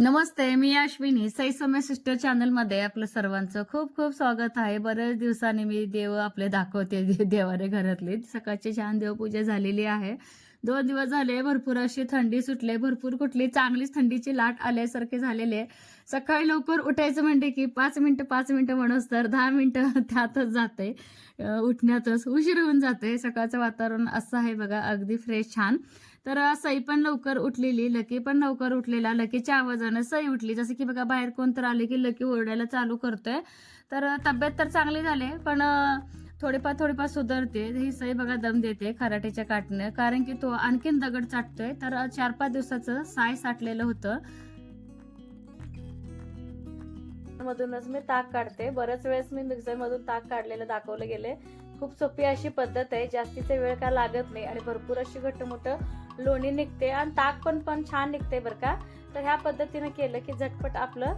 नमस्ते मी अश्विनी. सई समय सिस्टर चॅनलमध्ये आपलं सर्वांचं खूप खूप स्वागत आहे. बऱ्याच दिवसांनी मी देव आपले दाखवते देवारे घरातले. सकाळची छान देवपूजा झालेली आहे. दोन दिवस झाले भरपूर अशी थंडी सुटले. भरपूर कुठली चांगलीच थंडीची लाट आल्यासारखे झालेले. सकाळी लवकर उठायचं म्हणते की पाच मिनिटं पाच मिनिटं म्हणूस तर दहा मिनिटं त्यातच जाते. उठण्यातच उशीर होऊन जाते. सकाळचं वातावरण असं आहे बघा अगदी फ्रेश छान. तर सई पण लवकर उठलेली लकी पण लवकर उठलेला लकीच्या आवाजानं सई उठली. जसं की बघा बाहेर कोण तर आले की लकी ओरडायला चालू करतोय. तर तब्येत तर चांगली झाली पण थोडेफार थोडीफार थोडीफार सुधारते. ही सई बघा दम देते खराटेच्या काटनं कारण की तो आणखीन दगड चाटतोय. तर चार पाच दिवसाचं साय साठलेलं होतं. मधूनच मी ताक काढते. बऱ्याच वेळेस मी मिक्सर मधून ताक काढलेलं दाखवलं गेले खूप सोपी अशी पद्धत आहे. जास्तीचा वेळ काय लागत नाही आणि भरपूर अशी घट्ट मोठं लोणी निघते आणि ताक पण पण छान निघते बरं का. तर ह्या पद्धतीनं केलं की झटपट आपलं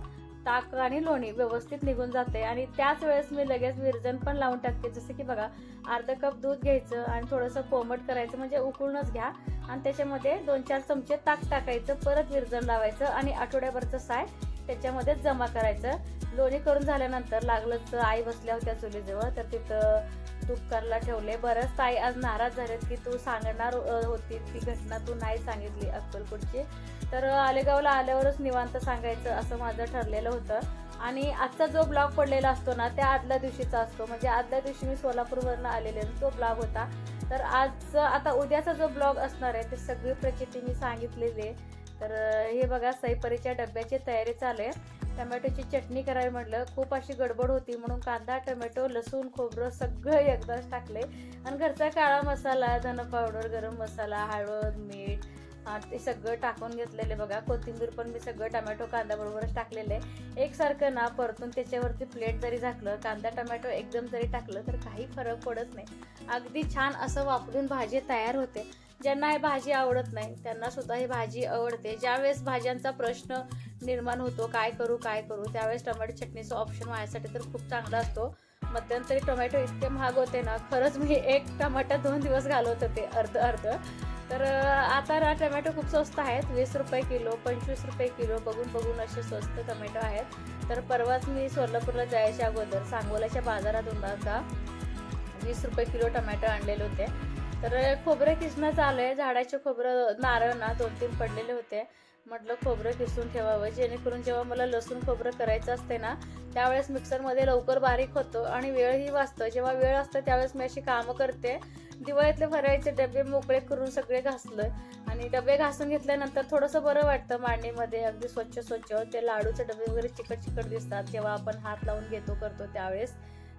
ताक आणि लोणी व्यवस्थित निघून जाते. आणि त्याच वेळेस मी लगेच विरजन पण लावून टाकते. जसं की बघा अर्धा कप दूध घ्यायचं आणि थोडंसं कोमट करायचं म्हणजे उकळूनच घ्या. आणि त्याच्यामध्ये दोन चार चमचे ताक टाकायचं परत विरजन लावायचं आणि आठवड्याभरचं साय त्याच्यामध्ये जमा करायचं. लोणी करून झाल्यानंतर लागलंच आई बसल्या होत्या चुलीजवळ तर तिथं तूप करायला ठेवले. बरंच ताई आज नाराज झालेत की तू सांगणार होती ती घटना तू नाही सांगितली अक्कलकोटची. तर आलेगावला आल्यावरच निवांत सांगायचं असं माझं ठरलेलं होतं. आणि आजचा जो ब्लॉग पडलेला असतो ना त्या आदल्या दिवशीचा असतो. म्हणजे आदल्या दिवशी मी सोलापूरवरनं आलेले तो ब्लॉग होता. तर आज आता उद्याचा जो ब्लॉग असणार आहे ते सगळी प्रचिती मी सांगितलेली आहे. तर हे बघा सईपरीच्या डब्याची तयारी चालू आहे. टमॅटोची चटणी करावी म्हटलं. खूप अशी गडबड होती म्हणून कांदा टमॅटो लसूण खोबरं सगळं एकदाच टाकले. आणि घरचा काळा मसाला धन पावडर गरम मसाला हळद मीठ ते सगळं टाकून घेतलेले बघा. कोथिंबीर पण मी सगळं टमॅटो कांदा बरोबरच टाकलेले. एकसारखं ना परतून त्याच्यावरती प्लेट जरी झाकलं कांदा टमॅटो एकदम जरी टाकलं तर काही फरक पडत नाही. अगदी छान असं वापरून भाजी तयार होते. ज्यांना ही भाजी आवडत नाही त्यांना सुद्धा ही भाजी आवडते. ज्यावेळेस भाज्यांचा प्रश्न निर्माण होतो काय करू काय करू त्यावेळेस टोमॅटो चटणीचा ऑप्शन माझ्यासाठी तर खूप चांगला असतो. मध्यंतरी टोमॅटो इतके महाग होते ना खरंच मी एक टमाटा दोन दिवस घालवत होते अर्ध अर्ध. तर आता ना टोमॅटो खूप स्वस्त आहेत वीस रुपये किलो पंचवीस रुपये किलो बघून बघून असे स्वस्त टोमॅटो आहेत. तर परवाच मी सोलापूरला जायच्या अगोदर सांगोल्याच्या बाजारातून आता वीस रुपये किलो टोमॅटो आणलेले होते. तर खोबरं किसणं चालू आहे झाडाचे खोबरं नारळ ना दोन तीन पडलेले होते. म्हटलं खोबरं किसून ठेवावं. जेणेकरून जेव्हा मला लसूण खोबरं करायचं असते ना त्यावेळेस मिक्सरमध्ये लवकर बारीक होतो आणि वेळही वाचतो. जेव्हा वेळ असतो त्यावेळेस मी अशी कामं करते. दिवाळीतले भरायचे डबे मोकळे करून सगळे घासलं आणि डबे घासून घेतल्यानंतर थोडंसं बरं वाटतं मांडणीमध्ये अगदी स्वच्छ स्वच्छ. ते लाडूचे डबे वगैरे चिकट चिकट दिसतात. जेव्हा आपण हात लावून घेतो करतो त्यावेळेस.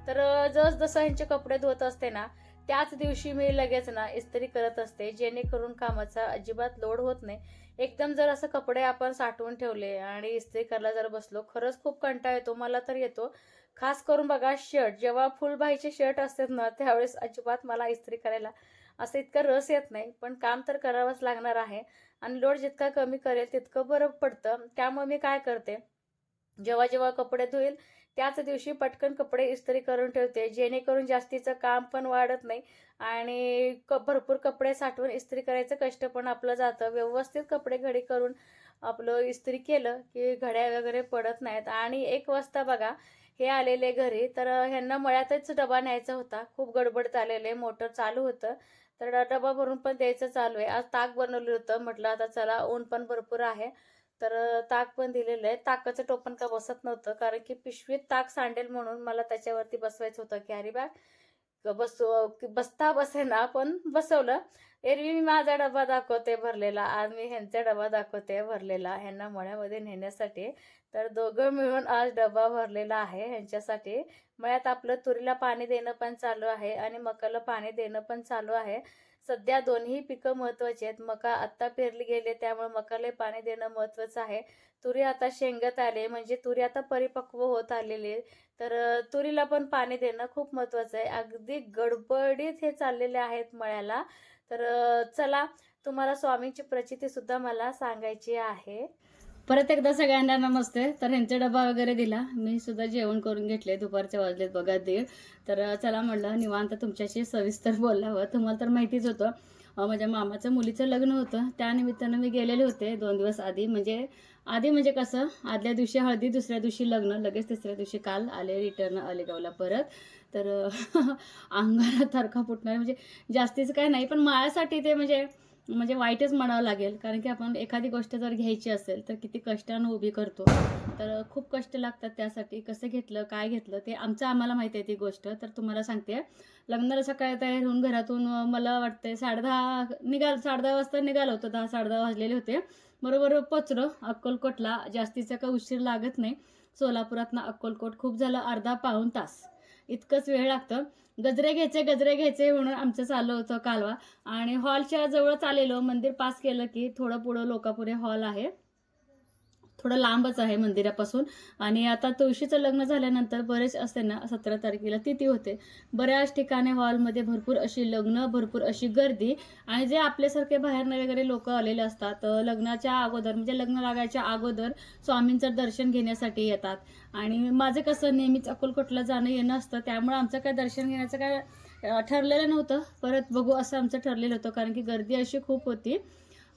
तर जस जसं ह्यांचे कपडे धुवत असते ना त्याच दिवशी मी लगेच ना इस्त्री करत असते जेणेकरून कामाचा अजिबात लोड होत नाही. एकदम जर असं कपडे आपण साठवून ठेवले आणि इस्त्री करायला जर बसलो खरंच खूप कंटाळा येतो मला तर येतो. खास करून बघा शर्ट जेव्हा फुलबाईचे शर्ट असतात ना त्यावेळेस अजिबात मला इस्त्री करायला असं इतकं रस येत नाही. पण काम तर करावंच लागणार आहे आणि लोड जितका कमी करेल तितकं बरं पडतं. त्यामुळे मी काय करते जेव्हा जेव्हा कपडे धुईल त्याच दिवशी पटकन कपडे इस्त्री करून ठेवते. जेणेकरून जास्तीचं काम पण वाढत नाही आणि क भरपूर कपडे साठवून इस्त्री करायचं कष्ट पण आपलं जातं. व्यवस्थित कपडे घडी करून आपलं इस्त्री केलं की घड्या वगैरे पडत नाहीत. आणि एक वाजता बघा हे आलेले घरी तर ह्यांना मळ्यातच डबा न्यायचा होता. खूप गडबड चाललेले मोटर चालू होतं. तर डबा भरून पण द्यायचं चालू आहे. आज ताक बनवलं होतं. म्हटलं आता चला ऊन पण भरपूर आहे. तर ताक पण दिलेलं आहे. ताकाचं टोपण का बसत नव्हतं कारण की पिशवीत ताक सांडेल म्हणून मला त्याच्यावरती बसवायचं होतं कॅरी बॅग बस बसता बसेना पण बसवलं. एरवी मी माझा डबा दाखवते भरलेला आज मी ह्यांचा डबा दाखवते भरलेला ह्यांना मळ्यामध्ये नेण्यासाठी. तर दोघं मिळून आज डबा भरलेला आहे ह्यांच्यासाठी. मळ्यात आपलं तुरीला पाणी देणं पण चालू आहे आणि मकाला पाणी देणं पण चालू आहे. सध्या दोन्ही पिकं महत्त्वाची आहेत. मका आत्ता पेरली गेले त्यामुळे मकाला पाणी देणं महत्त्वाचं आहे. तुरी आता शेंगत आले म्हणजे तुरी आता परिपक्व होत आलेली आहे. तर तुरीला पण पाणी देणं खूप महत्त्वाचं आहे. अगदी गडबडीत हे चाललेले आहेत मळ्याला. तर चला तुम्हाला स्वामींची प्रचिती सुद्धा मला सांगायची आहे. परत एकदा सगळ्यांना नमस्ते. तर ह्यांचा डबा वगैरे दिला. मी सुद्धा जेवण करून घेतले. दुपारचे वाजलेत बघा दीड. तर चला म्हणलं निवांत तुमच्याशी सविस्तर बोलावं. तुम्हाला तर माहितीच होतं माझ्या मामाचं मुलीचं लग्न होतं. त्यानिमित्तानं मी गेलेले होते दोन दिवस आधी. म्हणजे आधी म्हणजे कसं आदल्या दिवशी हळदी दुसऱ्या दिवशी लग्न लगेच तिसऱ्या दिवशी काल आले रिटर्न अलेगावला परत. तर अंगाला थरका फुटणार. म्हणजे जास्तीचं काय नाही पण माझ्यासाठी ते म्हणजे म्हणजे वाईटच म्हणावं लागेल. कारण की आपण एखादी गोष्ट जर घ्यायची असेल तर किती कष्टानं उभी करतो. तर खूप कष्ट लागतात त्यासाठी. कसं घेतलं काय घेतलं ते आमचं आम्हाला माहिती आहे ती गोष्ट. तर तुम्हाला सांगते. लग्नाला सकाळी तयार होऊन घरातून मला वाटते साडेदहा निघाल साडेदहा वाजता निघालो होतो. दहा साडेदहा वाजलेले होते. बरोबर पोचलो अक्कलकोटला जास्तीचा काही उशीर लागत नाही. सोलापुरातनं अक्कलकोट खूप झालं अर्धा पाऊण तास. इतकंच वेळ लागतं. गजरे घ्यायचे गजरे घ्यायचे म्हणून आमचं चाललं होतं कालवा. आणि हॉलच्या जवळच आलेलो मंदिर पास केलं की थोडं पुढं लोकापुरे हॉल आहे. थोडं लांबच आहे मंदिरापासून. आणि आता तुळशीचं लग्न झाल्यानंतर बरेच असते ना सतरा तारखेला तिथी होते. बऱ्याच ठिकाणी हॉलमध्ये भरपूर अशी लग्न भरपूर अशी गर्दी. आणि जे आपल्यासारखे बाहेरनं वगैरे लोक आलेले असतात लग्नाच्या अगोदर म्हणजे लग्न लागायच्या अगोदर स्वामींचं दर्शन घेण्यासाठी येतात. आणि माझं कसं नेहमीच अकोलकोटला जाणं येणं असतं. त्यामुळे आमचं काय दर्शन घेण्याचं काय ठरलेलं नव्हतं. परत बघू असं आमचं ठरलेलं होतं. कारण की गर्दी अशी खूप होती.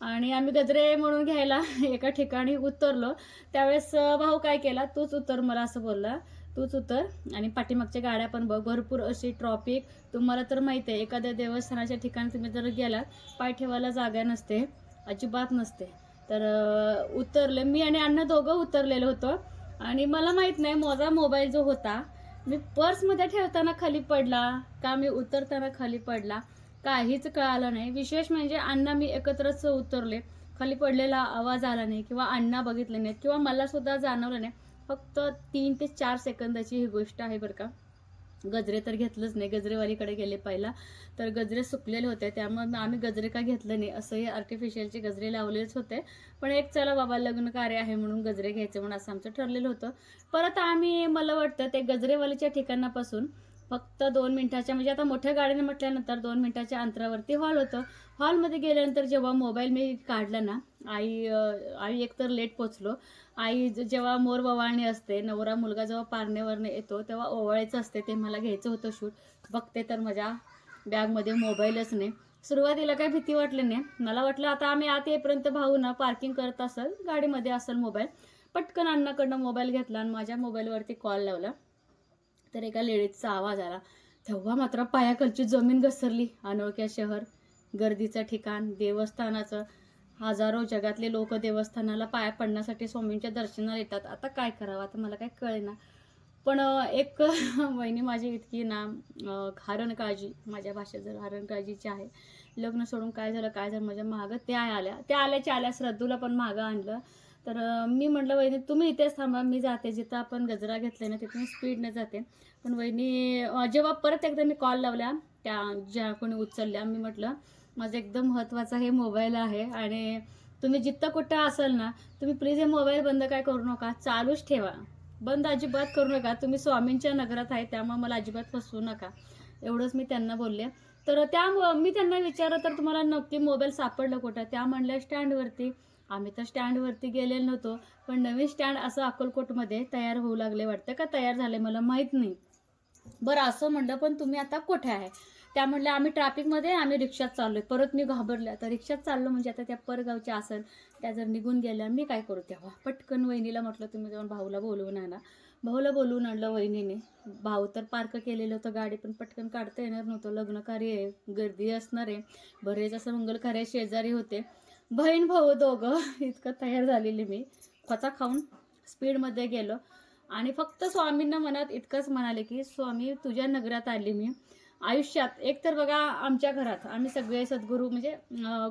आणि आम्ही गजरे म्हणून घ्यायला एका ठिकाणी उतरलो. त्यावेळेस भाऊ काय केला? तूच उतर मला असं बोलला. तूच उतर आणि पाठीमागच्या गाड्या पण बघ. भरपूर अशी ट्रॉफिक. तुम्हाला तर माहिती आहे एखाद्या देवस्थानाच्या ठिकाणी तुम्ही जर गेलात पाय ठेवायला जागा नसते. अजिबात नसते. तर उतरले. मी आणि अण्णा दोघं उतरलेलो होतो. आणि मला माहीत नाही माझा मोबाईल जो होता मी पर्समध्ये ठेवताना खाली पडला का? मी उतरताना खाली पडला. काहीच कळालं नाही. विशेष म्हणजे अण्णा मी एकत्रच उतरले. खाली पडलेला आवाज आला नाही किंवा अण्णा बघितले नाहीत किंवा मला सुद्धा जाणवलं नाही. फक्त तीन ते चार सेकंदाची ही गोष्ट आहे बरं का. गजरे तर घेतलंच नाही. गजरेवालीकडे गेले पहिला. तर गजरे सुकलेले होते. त्यामुळे आम्ही गजरे का घेतलं नाही? असंही आर्टिफिशियलचे गजरे लावलेच होते. पण एक चला बाबा लग्न कार्य आहे म्हणून गजरे घ्यायचे म्हणून असं आमचं ठरलेलं होतं. परत आम्ही मला वाटतं ते गजरेवालीच्या ठिकाणापासून फक्त दोन मिनिटाच्या म्हणजे आता मोठ्या गाडीने म्हटल्यानंतर दोन मिनिटाच्या अंतरावरती हॉल होतं. हॉलमध्ये गेल्यानंतर जेव्हा मोबाईल मी काढला ना आई आई एकतर लेट पोचलो. आई जेव्हा मोर ववाळणी असते नवरा मुलगा जेव्हा पारणेवरने येतो तेव्हा ओवाळायचं असते ते मला घ्यायचं होतं शूट. बघते तर माझ्या बॅगमध्ये मोबाईलच नाही. सुरुवातीला काही भीती वाटली नाही. मला वाटलं आता आम्ही आत येईपर्यंत भाऊ ना पार्किंग करत असेल गाडीमध्ये असेल मोबाईल. पटकन अण्णाकडनं मोबाईल घेतला आणि माझ्या मोबाईलवरती कॉल लावला. तर एका लेडीजचा आवाज आला. तेव्हा मात्र पायाखालची जमीन घसरली. अनोळख्या शहर गर्दीचं ठिकाण देवस्थानाचं. हजारो जगातले लोक देवस्थानाला पाया पडण्यासाठी स्वामींच्या दर्शनाला येतात. आता काय करावं? आता मला काय कळेना. पण एक वहिनी माझी इतकी ना हारण हरण काळजी माझ्या भाषेत जर हरण काळजीची आहे. लग्न सोडून काय झालं काय झालं माझ्या मागं त्या आल्या. त्या आल्याच्या आल्या श्रद्धूला पण मागं आणलं. तर मी म्हटलं वहिनी तुम्ही इथेच थांबा मी जाते. जिथं आपण गजरा घेतले ना तिथून स्पीडने जाते. पण वहिनी जेव्हा परत एकदा मी कॉल लावल्या त्या ज्या कोणी उचलल्या मी म्हटलं माझं एकदम महत्त्वाचा हे मोबाईल आहे आणि तुम्ही जिथं कुठं असाल ना तुम्ही प्लीज हे मोबाईल बंद काय करू नका. चालूच ठेवा. बंद अजिबात करू नका. तुम्ही स्वामींच्या नगरात आहे त्यामुळे मला अजिबात फसवू नका. एवढंच मी त्यांना बोलले. तर त्या मी त्यांना विचारलं तर तुम्हाला नक्की मोबाईल सापडलं कुठं? त्या म्हणल्या स्टँडवरती आम्ही तर स्टँडवरती गेलेलो नव्हतो पण नवीन स्टँड असं अक्कलकोटमध्ये तयार होऊ लागले वाटतं का? तयार झाले मला माहीत नाही. बरं असं म्हणलं पण तुम्ही आता कुठे आहे? त्या म्हणल्या आम्ही ट्रॅफिकमध्ये आम्ही रिक्षात चाललोय. परत मी घाबरले आता रिक्षात चाललो म्हणजे आता त्या परगावच्या असेल त्या जर निघून गेल्या मी काय करू तेव्हा? पटकन वहिनीला म्हटलं तुम्ही जाऊन भाऊला बोलवून आणा. भाऊला बोलवून आणलं वहिनीने. भाऊ तर पार्क केलेलं होतं गाडी पण पटकन काढता येणार नव्हतं. लग्न कार्य आहे गर्दी असणार आहे. बरेच असं मंगल कार्य शेजारी होते. बहीण भाऊ दोघं. इतकं तयार झालेली मी. खचा खाऊन स्पीडमध्ये गेलो. आणि फक्त स्वामींना मनात इतकंच म्हणाले की स्वामी तुझ्या नगरात आली मी. आयुष्यात एक तर बघा आमच्या घरात. आम्ही सगळे सद्गुरू म्हणजे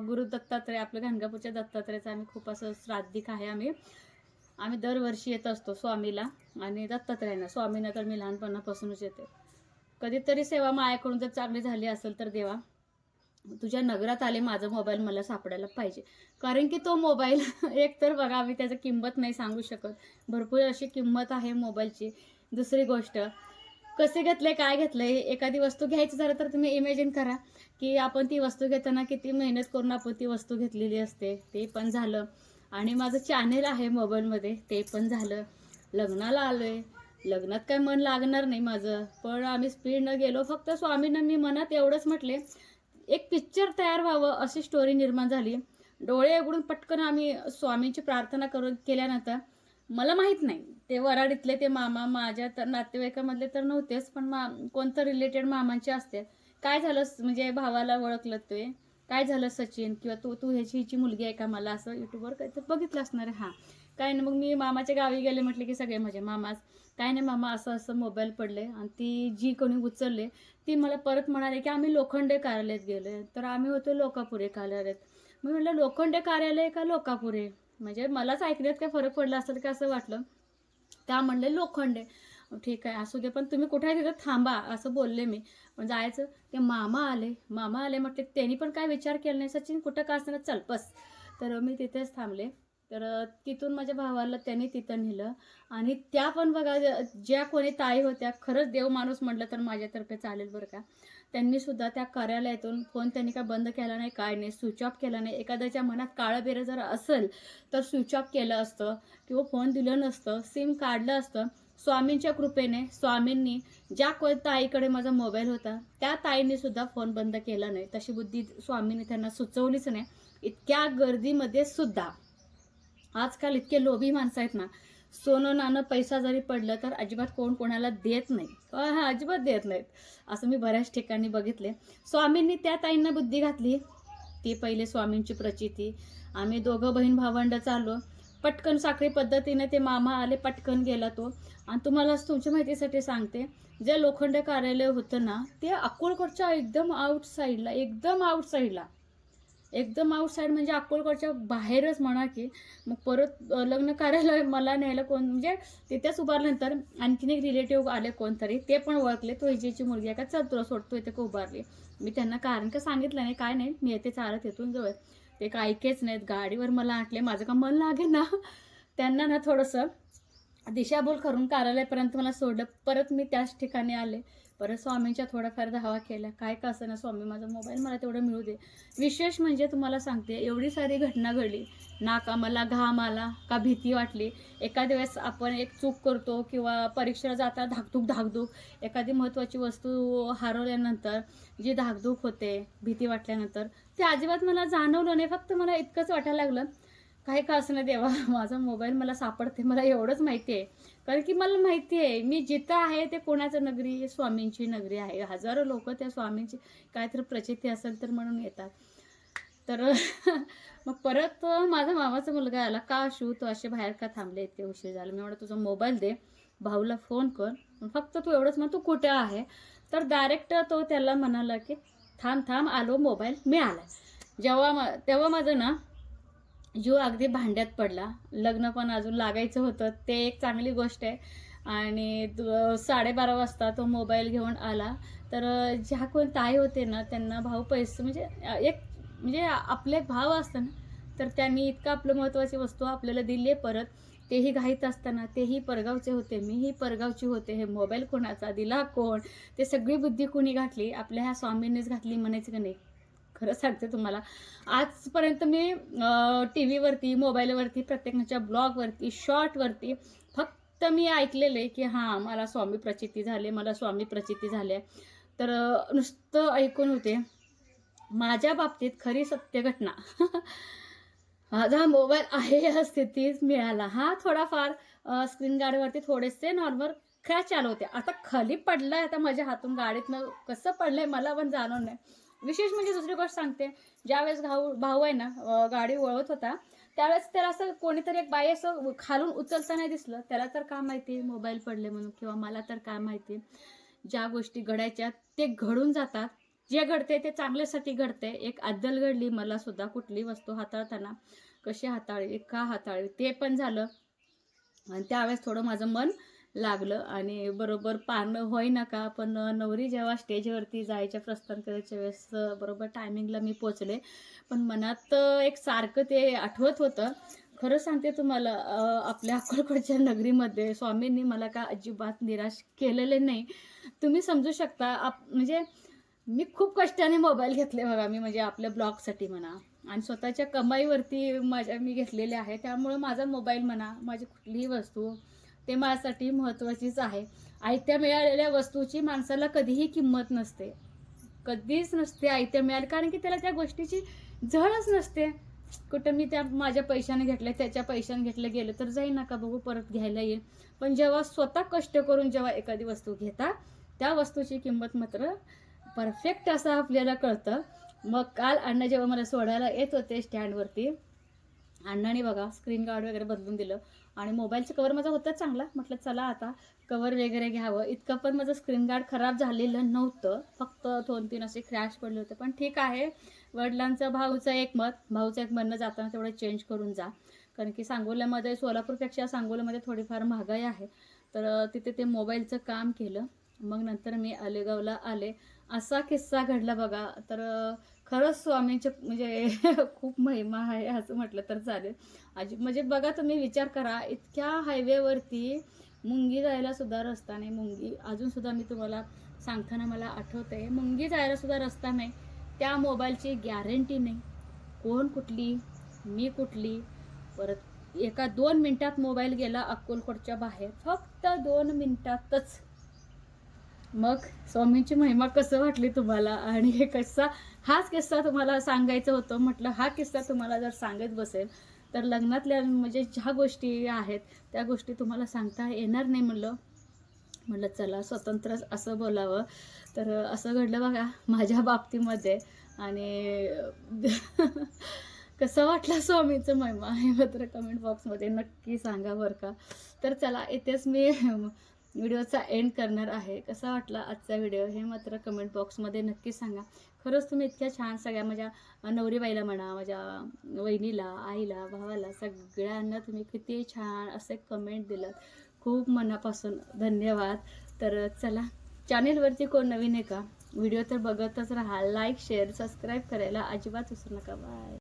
गुरु दत्तात्रय आपल्या गाणगापूरच्या दत्तात्रयाचं आम्ही खूप असं श्राद्धिक आहे आम्ही. आम्ही दरवर्षी येत असतो स्वामीला आणि दत्तात्रयांना. स्वामींना तर मी लहानपणापासूनच येते. कधीतरी सेवा मायाकडून जर चांगली झाली असेल तर देवा. तुझ्या नगरात आले माझा मोबाईल मला सापडायला पाहिजे. कारण की तो मोबाईल एक तर बघा आम्ही त्याची किंमत नाही सांगू शकत. भरपूर अशी किंमत आहे मोबाईलची. दुसरी गोष्ट कसे घेतले काय घेतलंय एखादी वस्तू घ्यायची झालं तर तुम्ही इमॅजिन करा की आपण ती वस्तू घेताना किती मेहनत करून आपण ती वस्तू घेतलेली असते. ते पण झालं. आणि माझं चॅनेल आहे मोबाईलमध्ये ते पण झालं. लग्नाला आलोय. लग्नात काय मन लागणार नाही माझं. पण आम्ही स्पीडनं गेलो फक्त स्वामीनं मी मनात एवढंच म्हटले एक पिक्चर तयार व्हावं अशी स्टोरी निर्माण झाली. डोळे उघडून पटकन आम्ही स्वामींची प्रार्थना करून केल्यानंतर मला माहीत नाही ते वराडीतले ते मामा माझ्या तर नातेवाईकामधले तर नव्हतेच पण मा कोणतं रिलेटेड मामांचे असते. काय झालं म्हणजे भावाला ओळखलं ते? काय झालं सचिन? किंवा तू तू ह्याची हिची मुलगी आहे का मला? असं युट्यूबवर काय तर बघितलं असणार आहे. हां. काय नाही मग मी मामाच्या गावी गेले म्हटले की सगळे माझे मामाच काय नाही मामा असं असं मोबाईल पडले आणि ती जी कोणी उचलले ती मला परत म्हणाले की आम्ही लोखंडे कार्यालयात गेले. तर आम्ही होतो लोकापुरे कार्यालयात. मी म्हटलं लोखंडे कार्यालय का लोकापुरे? म्हणजे मलाच ऐकण्यात काय फरक पडला असेल का असं वाटलं. त्या म्हणले लोखंडे. ठीक आहे असू दे पण तुम्ही कुठे आहे तिथं? थांबा असं बोलले मी. पण जायचं. ते मामा आले. मामा आले म्हटले त्यांनी पण काय विचार केला नाही सचिन कुठं का असणार? चल बस. तर मी तिथेच थांबले. तर तिथून माझ्या भावाला त्यांनी तिथं नेलं. आणि त्या पण बघा ज्या कोणी ताई होत्या खरंच देव माणूस म्हटलं तर माझ्यातर्फे चालेल बरं का. त्यांनी सुद्धा त्या कार्यालयातून फोन त्यांनी काय बंद केला नाही काय नाही स्विच ऑफ केला नाही. एखाद्याच्या मनात काळं बेरं जर असेल तर स्विच ऑफ केलं असतं किंवा फोन दिलं नसतं सिम काढलं असतं. स्वामींच्या कृपेने स्वामींनी ज्या कोण ताईकडे माझा मोबाईल होता त्या ताईने सुद्धा फोन बंद केला नाही. तशी बुद्धी स्वामींनी त्यांना सुचवलीच नाही. इतक्या गर्दीमध्ये सुद्धा. आजकाल इतके लोभी माणसं आहेत ना सोनं नाणं पैसा जरी पडलं तर अजिबात कोण कोणाला देत नाही. हा अजिबात देत नाहीत. असं मी बऱ्याच ठिकाणी बघितले. स्वामींनी त्या ताईंना बुद्धी घातली. ती पहिले स्वामींची प्रचिती. आम्ही दोघं बहीण भावंड चाललो. पटकन साखळी पद्धतीने ते मामा आले पटकन गेला तो. आणि तुम्हाला तुमच्या माहितीसाठी सांगते जे लोखंड कार्यालय होतं ना ते अकोलकडच्या एकदम आउट साईडला एकदम आउट साईडला एकदम आउटसाईड म्हणजे अक्कलकोटच्या बाहेरच म्हणा की मग परत लग्न कार्यालय मला न्यायला कोण म्हणजे तिथेच उभारल्यानंतर आणखीन एक रिलेटिव्ह आले कोणतरी ते पण ओळखले. तो हिजेची मुलगी आहे का? चल तुला सोडतो इथे उभारली? मी त्यांना कारण का सांगितलं नाही काय नाही मी येते चालत येथून जवळ. ते काय ऐकेच नाहीत गाडीवर मला आटले माझं का मन लागे ना? त्यांना ना थोडंसं दिशाभूल करून कार्यालयापर्यंत मला सोडलं. परत मी त्याच ठिकाणी आले. परत स्वामींच्या थोडाफार धावा केल्या. काय का असं ना स्वामी माझा मोबाईल मला तेवढं मिळू दे. विशेष म्हणजे तुम्हाला सांगते एवढी सारी घटना घडली. ना का मला घाम आला का भीती वाटली. एखाद्या वेळेस आपण एक चूक करतो किंवा परीक्षेला जाता धाकधूक धाकधूक. एखादी महत्त्वाची वस्तू हरवल्यानंतर जी धाकधूक होते भीती वाटल्यानंतर ते अजिबात मला जाणवलं नाही. फक्त मला इतकंच वाटायला लागलं काही का असं नाही देवा माझा मोबाईल मला सापडते मला एवढंच माहिती आहे कारण की मला माहिती आहे मी जिथं आहे ते कोणाचं नगरी स्वामींची नगरी आहे. हजारो लोक त्या स्वामींची काहीतरी प्रचिती असेल तर म्हणून येतात. तर मग परत माझा मामाचा मुलगा आला का शू तू असे बाहेर का थांबले? इतके उशीर झाला. मी म्हणलं तुझा मोबाईल दे भाऊला फोन कर. फक्त तू एवढंच म्हण तू कुठे आहे? तर डायरेक्ट तो त्याला म्हणाला की थांब थांब आलो मोबाईल मिळाला जेव्हा मा तेव्हा माझं ना जीव अगदी भांड्यात पडला लग्न पण अजून लागायचं होतं ते एक चांगली गोष्ट आहे. आणि साडेबारा वाजता तो मोबाईल घेऊन आला. तर ज्या कोण ताई होते ना त्यांना भाऊ पैसे म्हणजे एक म्हणजे आपले एक भाव असतं ना तर त्यांनी इतकं आपलं महत्त्वाची वस्तू आपल्याला दिली आहे परत. तेही घाईत असताना तेही परगावचे होते मीही परगावची होते हे मोबाईल कोणाचा दिला कोण? ते सगळी बुद्धी कोणी घातली? आपल्या ह्या स्वामींनीच घातली म्हणायचं का नाही? खरं सांगते तुम्हाला. आजपर्यंत मी टी व्हीवरती मोबाईलवरती प्रत्येकाच्या ब्लॉगवरती शॉर्टवरती फक्त मी ऐकलेले की हां मला स्वामी प्रचिती झाले मला स्वामी प्रचिती झाले तर नुसतं ऐकून होते. माझ्या बाबतीत खरी सत्य घटना. माझा मोबाईल आहे या स्थितीत मिळाला. हा थोडाफार स्क्रीन गार्डवरती थोडेसे नॉर्मल क्रॅच आले होते. आता खाली पडलाय आता माझ्या हातून गाडीतनं कसं पडलंय मला पण जाणवलं नाही. विशेष म्हणजे दुसरी गोष्ट सांगते. ज्यावेळेस भाऊ भाऊ आहे ना गाडी वळवत होता त्यावेळेस त्याला असं कोणीतरी एक बाई असं खालून उचलता दिसलं. त्याला तर काय माहिती मोबाईल पडले म्हणून किंवा मला तर काय माहिती. ज्या गोष्टी घडायच्या ते घडून जातात. जे घडते ते चांगल्यासाठी घडते एक अद्दल घडली मला सुद्धा कुठली वस्तू हाताळताना. कशी हाताळली का हाताळली ते पण झालं. आणि त्यावेळेस थोडं माझं मन लागलं. आणि बरोबर पानं होईना का? पण नवरी जेव्हा स्टेजवरती जायच्या प्रस्थान करायच्या वेळेस बरोबर टायमिंगला मी पोचले. पण मनात एक सारखं ते आठवत होतं. खरं सांगते तुम्हाला आपल्या अक्कलकोटच्या नगरीमध्ये स्वामींनी मला का अजिबात निराश केलेले नाही. तुम्ही समजू शकता आप म्हणजे मी खूप कष्टाने मोबाईल घेतले बघा मी म्हणजे आपल्या ब्लॉगसाठी म्हणा. आणि स्वतःच्या कमाईवरती माझ्या मी घेतलेले आहे. त्यामुळं माझा मोबाईल म्हणा माझी कुठलीही वस्तू ते माझ्यासाठी महत्त्वाचीच आहे. आयत्या मिळालेल्या वस्तूची माणसाला कधीही किंमत नसते. कधीच नसते आयत्या मिळाल्या कारण की त्याला त्या गोष्टीची झळच नसते. कुठं मी त्या माझ्या पैशाने घेतलं त्याच्या पैशाने घेतलं गेलं तर जाईल नका बघू परत घ्यायला येईल. पण जेव्हा स्वतः कष्ट करून जेव्हा एखादी वस्तू घेता त्या वस्तूची किंमत मात्र परफेक्ट असं आपल्याला कळतं. मग काल अण्णा जेव्हा मला सोडायला येत होते स्टँडवरती अण्णाने बघा स्क्रीन गार्ड वगैरे बदलून दिलं. आणि मोबाईलचं कवर माझा होता चांगला. म्हटलं चला आता कवर वगैरे घ्यावं. इतकं पण माझं स्क्रीन गार्ड खराब झालेलं नव्हतं. फक्त दोन तीन असे क्रॅश पडले होते. पण ठीक आहे. वडिलांचं भाऊचं एक मत. भाऊचं एक म्हणणं जाताना तेवढं चेंज करून जा. कारण की सांगोल्यामध्ये सोलापूरपेक्षा सांगोल्यामध्ये थोडीफार महागाई आहे. तर तिथे ते मोबाईलचं काम केलं. मग नंतर मी अलेगावला आले. असा किस्सा घडला बघा. तर खरंच स्वामींचे म्हणजे खूप महिमा आहे असं म्हटलं तर चालेल. अजी म्हणजे बघा तुम्ही विचार करा इतक्या हायवेवरती मुंगी जायला सुद्धा रस्ता नाही. मुंगी अजून सुद्धा मी तुम्हाला सांगताना मला आठवतंय मुंगी जायला सुद्धा रस्ता नाही. त्या मोबाईलची गॅरंटी नाही. कोण कुठली मी कुठली परत एका दोन मिनटात मोबाईल गेला अक्कलकोटच्या बाहेर. फक्त दोन मिनटातच मग स्वामींची महिमा कसं वाटली तुम्हाला? आणि हे कसा हाच किस्सा तुम्हाला सांगायचं होतं. म्हटलं हा किस्सा तुम्हाला जर सांगत बसेल तर लग्नातल्या म्हणजे ज्या गोष्टी आहेत त्या गोष्टी तुम्हाला सांगता येणार नाही म्हणलं. म्हटलं चला स्वतंत्र असं बोलावं. तर असं घडलं बघा माझ्या बाबतीमध्ये. आणि कसं वाटलं स्वामीचं महिमा? हे मात्र कमेंट बॉक्समध्ये नक्की सांगा बरं का. तर चला इथेच मी व्हिडिओचा एंड करणार आहे. कसा वाटला आजचा व्हिडिओ हे मात्र कमेंट बॉक्समध्ये नक्की सांगा. खरंच तुम्ही इतक्या छान सगळ्या माझ्या नवरीबाईला म्हणा माझ्या वहिनीला आईला भावाला सगळ्यांना तुम्ही किती छान असे कमेंट दिलं खूप मनापासून धन्यवाद. तर चला चॅनेलवरती कोण नवीन आहे का? व्हिडिओ तर बघतच राहा. लाईक शेअर सबस्क्राईब करायला अजिबात विसरू नका. बाय